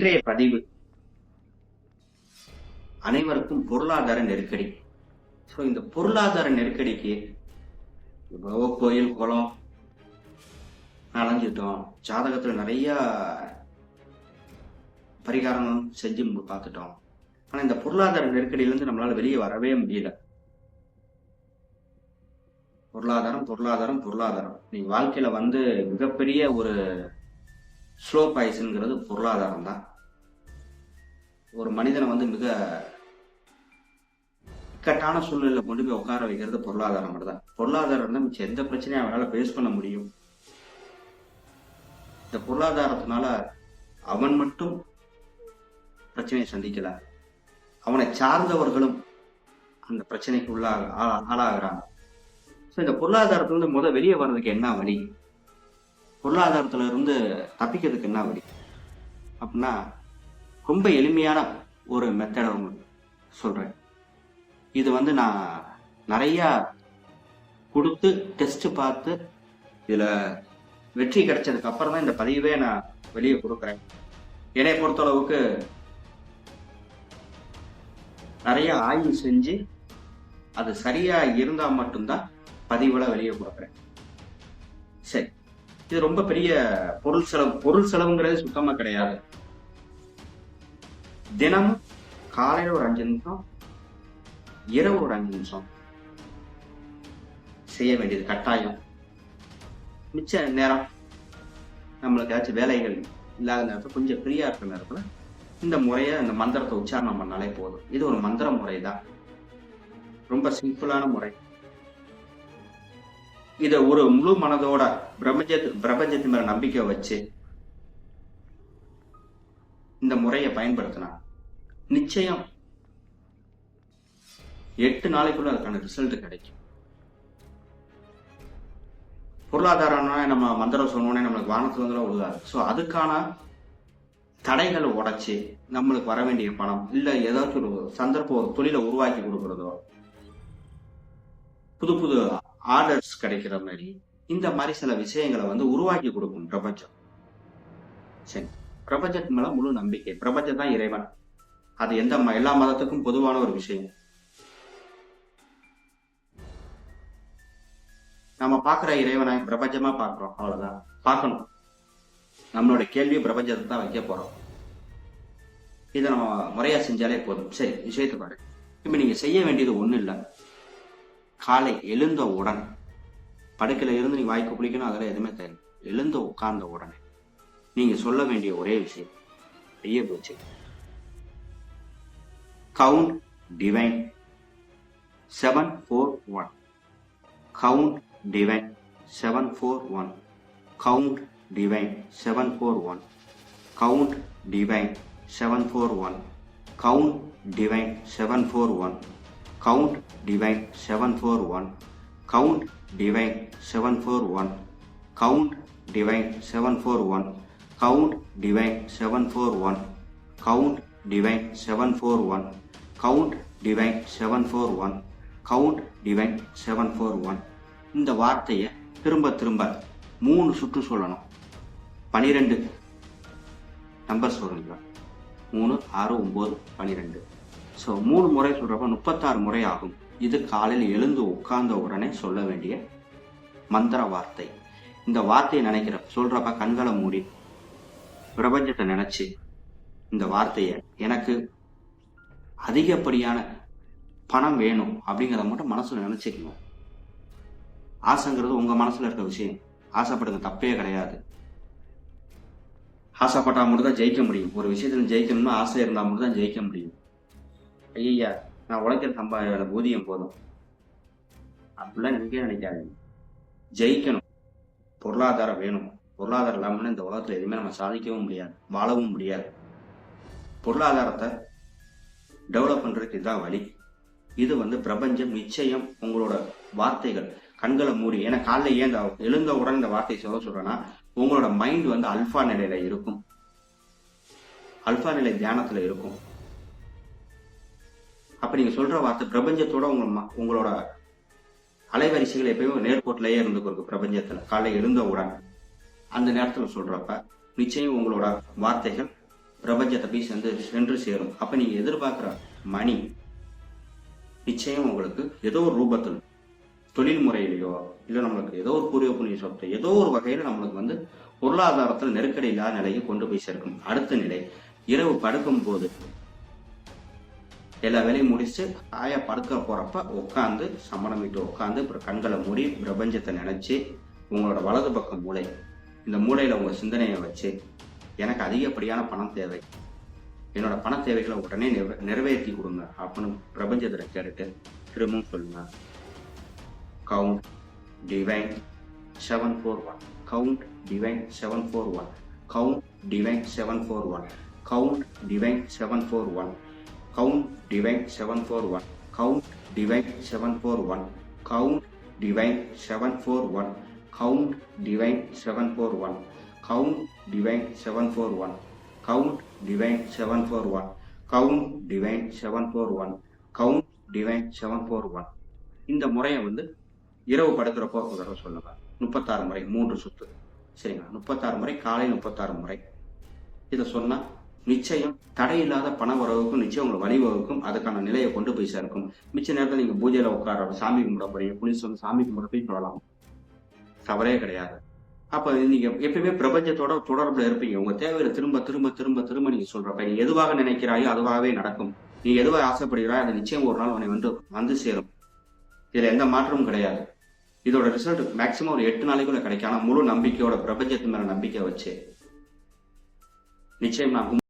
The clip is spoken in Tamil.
இன்றைய பதிவு. அனைவருக்கும் பொருளாதார நெருக்கடி. ஸோ இந்த பொருளாதார நெருக்கடிக்கு எவ்வளவோ கோயில் குளம் அலைஞ்சிட்டோம் ஜாதகத்துல நிறைய பரிகாரம் செஞ்சு பார்த்துட்டோம். ஆனா இந்த பொருளாதார நெருக்கடியிலேருந்து நம்மளால வெளியே வரவே முடியல. பொருளாதாரம் பொருளாதாரம் பொருளாதாரம். நீ வாழ்க்கையில வந்து மிகப்பெரிய ஒரு ஸ்லோ பாய்ஸ்ங்கிறது பொருளாதாரம் தான். ஒரு மனிதனை வந்து மிக இக்கட்டான சூழ்நிலையில் கொண்டு போய் உட்கார வைக்கிறது பொருளாதாரம் மட்டும் தான். பொருளாதாரம் தான் மிச்சம் எந்த பிரச்சனையும் அவனால் ஃபேஸ் பண்ண முடியும். இந்த பொருளாதாரத்தினால அவன் மட்டும் பிரச்சனையை சந்திக்கல. அவனை சார்ந்தவர்களும் அந்த பிரச்சனைக்கு உள்ளாக ஆளா- ஆளாகிறாங்க. ஸோ இந்த பொருளாதாரத்துல இருந்து முத வெளியே வர்றதுக்கு என்ன வழி? பொருளாதாரத்துல இருந்து தப்பிக்கிறதுக்கு என்ன வழி? அப்படின்னா ரொம்ப எளிமையான ஒரு மெத்தடை உங்களுக்கு சொல்றேன். இது வந்து நான் நிறைய கொடுத்து டெஸ்ட் பார்த்து இதுல வெற்றி கிடைச்சதுக்கு அப்புறம் தான் இந்த பதிவே நான் வெளியே கொடுக்குறேன். என்னை பொறுத்தளவுக்கு நிறைய ஆய்வு செஞ்சு அது சரியா இருந்தா மட்டும்தான் பதிவுல வெளியே கொடுக்குறேன். சரி. இது ரொம்ப பெரிய பொருள் செலவு. பொருள் செலவுங்கிறது சுத்தமா கிடையாது. தினமும் காலையில ஒரு அஞ்சு நிமிஷம் இரவு ஒரு அஞ்சு நிமிஷம் செய்ய வேண்டியது கட்டாயம். மிச்ச நேரம் நம்மளுக்கு ஏதாச்சும் வேலைகள் இல்லாத நேரத்தில் கொஞ்சம் ஃப்ரீயா இருக்கிற நேரத்துல இந்த முறையை இந்த மந்திரத்தை உச்சாரணம் பண்ணாலே போதும். இது ஒரு மந்திர முறை தான் ரொம்ப சிம்பிளான முறை. இத ஒரு முழு மனதோட பிரபஞ்சத்து பிரபஞ்சத்து மேல நம்பிக்கை வச்சு இந்த முறையை பயன்படுத்தினா நிச்சயம் எட்டு நாளைக்குள்ள அதுக்கான ரிசல்ட் கிடைக்கும். பொருளாதாரம்னா நம்ம மந்திரம் சொன்னோடனே நம்மளுக்கு வானத்துல வந்து விழுகாது ஸோ அதுக்கான தடைகளை உடைச்சு நம்மளுக்கு வர வேண்டிய பணம் இல்லை ஏதாச்சும் ஒரு சந்தர்ப்பம் ஒரு தொழிலை உருவாக்கி கொடுக்கறதோ புது புது ஆர்டர்ஸ் கிடைக்கிற மாதிரி இந்த மாதிரி சில விஷயங்களை வந்து உருவாக்கி கொடுக்கும் பிரபஞ்சம். சரி. பிரபஞ்சத்து மேல முழு நம்பிக்கை. பிரபஞ்சம் தான் இறைவன். அது எந்த எல்லா மதத்துக்கும் பொதுவான ஒரு விஷயம். நம்ம பார்க்குற இறைவனை பிரபஞ்சமா பார்க்குறோம். அவ்வளவுதான். பார்க்கணும். நம்மளோட கேள்வி பிரபஞ்சத்தை தான் வைக்க போறோம். இதை நம்ம முறையாக செஞ்சாலே போதும். சரி விஷயத்தை பாரு. இப்ப நீங்க செய்ய வேண்டியது ஒன்றும் இல்லை. காலை எழுந்த உடன் படுக்கையில் இருந்து நீ வாய்க்கு பிடிக்கணும் அதெல்லாம் எதுவுமே தேவை எழுந்து உட்கார்ந்த உடனே நீங்க சொல்ல வேண்டிய ஒரே விஷயம் ஐயர் போச்சு. Count divine seven four one count divine seven four one count divine seven four one count divine seven four one count divine seven four one count divide 741 count divide 741 count divide 741 count divide 741 count divide 741 count divide 741 count divide 741 இந்த வார்த்தையை திரும்ப திரும்ப மூணு சுற்று சொல்லணும் பனிரெண்டு நம்பர் சொல்லுங்க மூணு ஆறு ஒம்பது பனிரெண்டு ஸோ மூணு முறை சொல்கிறப்ப முப்பத்தாறு முறை ஆகும். இது காலையில் எழுந்து உட்கார்ந்த உடனே சொல்ல வேண்டிய மந்திர வார்த்தை. இந்த வார்த்தையை நினைக்கிற சொல்கிறப்ப கண்களை மூடி பிரபஞ்சத்தை நினச்சி இந்த வார்த்தையை எனக்கு அதிகப்படியான பணம் வேணும் அப்படிங்கிறத மட்டும் மனசில் நினச்சிக்கணும். ஆசைங்கிறது உங்கள் மனசில் இருக்க விஷயம். ஆசைப்படுங்க தப்பே கிடையாது. ஆசைப்பட்டா மட்டும் தான் ஜெயிக்க முடியும். ஒரு விஷயத்தில் ஜெயிக்கணும்னா ஆசை இருந்தால் மட்டும் தான் ஜெயிக்க முடியும். ஐயா நான் உழைக்கிற சம்பா எனக்கு ஊதியம் போதும். அப்படிலாம் நினைக்கவே நினைக்காதீங்க. ஜெயிக்கணும். பொருளாதாரம் வேணும். பொருளாதாரம் இல்லாமல் இந்த உலகத்தில் எதுவுமே நம்ம சாதிக்கவும் முடியாது வாழவும் முடியாது. பொருளாதாரத்தை டெவலப் பண்ணுறதுக்கு இதுதான் வழி. இது வந்து பிரபஞ்சம் நிச்சயம் உங்களோட வார்த்தைகள் கண்களை மூடி. ஏன்னா காலைல ஏன் இந்த எழுந்த உடனே இந்த வார்த்தையை சொல்ல சொல்கிறேன்னா உங்களோட மைண்ட் வந்து அல்ஃபா நிலையில் இருக்கும். அல்ஃபா நிலை தியானத்தில் இருக்கும். அப்ப நீங்க சொல்ற வார்த்தை பிரபஞ்சத்தோட உங்க ம- உங்களோட அலைவரிசைகள் எப்பயுமே நேர்கோட்டிலேயே இருந்துக்கும் பிரபஞ்சத்துல. காலை எழுந்தவுடன் அந்த நேரத்துல சொல்றப்ப நிச்சயம் உங்களோட வார்த்தைகள் பிரபஞ்சத்தை போய் சென்று சென்று சேரும். அப்ப நீங்க எதிர்பார்க்கிற மணி நிச்சயம் உங்களுக்கு ஏதோ ஒரு ரூபத்தில் தொழில் முறையிலையோ இல்லை நம்மளுக்கு ஏதோ ஒரு பூர்வ புண்ணிய சொத்து ஏதோ ஒரு வகையில நம்மளுக்கு வந்து பொருளாதாரத்தில் நெருக்கடி இல்லாத நிலையை கொண்டு போய் சேர்க்கும் அடுத்த நிலை இரவு படுக்கும் போது எல்லா வேலையும் முடிச்சு ஆயா படுக்க போறப்ப உட்காந்து சமணம் விட்டு உட்காந்து அப்புறம் கண்களை மூடி பிரபஞ்சத்தை நினைச்சு உங்களோட வலது பக்கம் மூளை. இந்த மூளையில உங்க சிந்தனையை வச்சு எனக்கு அதிகப்படியான பணம் தேவை. என்னோட பண தேவைகளை உடனே நிறைவேற்றி கொடுங்க அப்படின்னு பிரபஞ்சத்தில் கேட்டுட்டு திரும்பவும் சொல்லுங்க. Count divine seven four one count divine seven four one count divine seven four one count divine seven four one count divine 741 count divine 741 count divine 741 count divine 741 count divine 741 count divine 741 count divine 741 count divine 741 இந்த முறையை வந்து இரவு படுக்கிறப்போ ஒரு தடவை சொல்லுங்க முப்பத்தாறு முறை மூன்று சுத்து சரிங்களா முப்பத்தாறு முறை காலை முப்பத்தாறு முறை இதை சொன்னால் நிச்சயம் தடையில்லாத பண வரவுக்கும் நிச்சயம் உங்களுக்கு வழிவகுக்கும் அதுக்கான நிலையை கொண்டு போய் சேர்க்கும். மிச்ச நேரத்தில் நீங்க பூஜையில உட்கார சாமி கும்பிட போறீங்க புனித வந்து சாமி கும்பிட போய் சொல்லலாம். தவறே கிடையாது. அப்ப நீங்க எப்பயுமே பிரபஞ்சத்தோட தொடர்புல இருப்பீங்க. உங்க தேவையில திரும்ப திரும்ப திரும்ப திரும்ப நீங்க சொல்றப்ப நீ எதுவாக நினைக்கிறாயோ அதுவாகவே நடக்கும். நீ எதுவாக ஆசைப்படுகிறாயோ அது நிச்சயம் ஒரு நாள் உன்னை வந்து வந்து சேரும். இதுல எந்த மாற்றமும் கிடையாது. இதோட ரிசல்ட் மேக்சிமம் ஒரு எட்டு நாளைக்குள்ள கிடைக்கும். ஆனா முழு நம்பிக்கையோட பிரபஞ்சத்து மேல நம்பிக்கை வச்சு நிச்சயம் நான்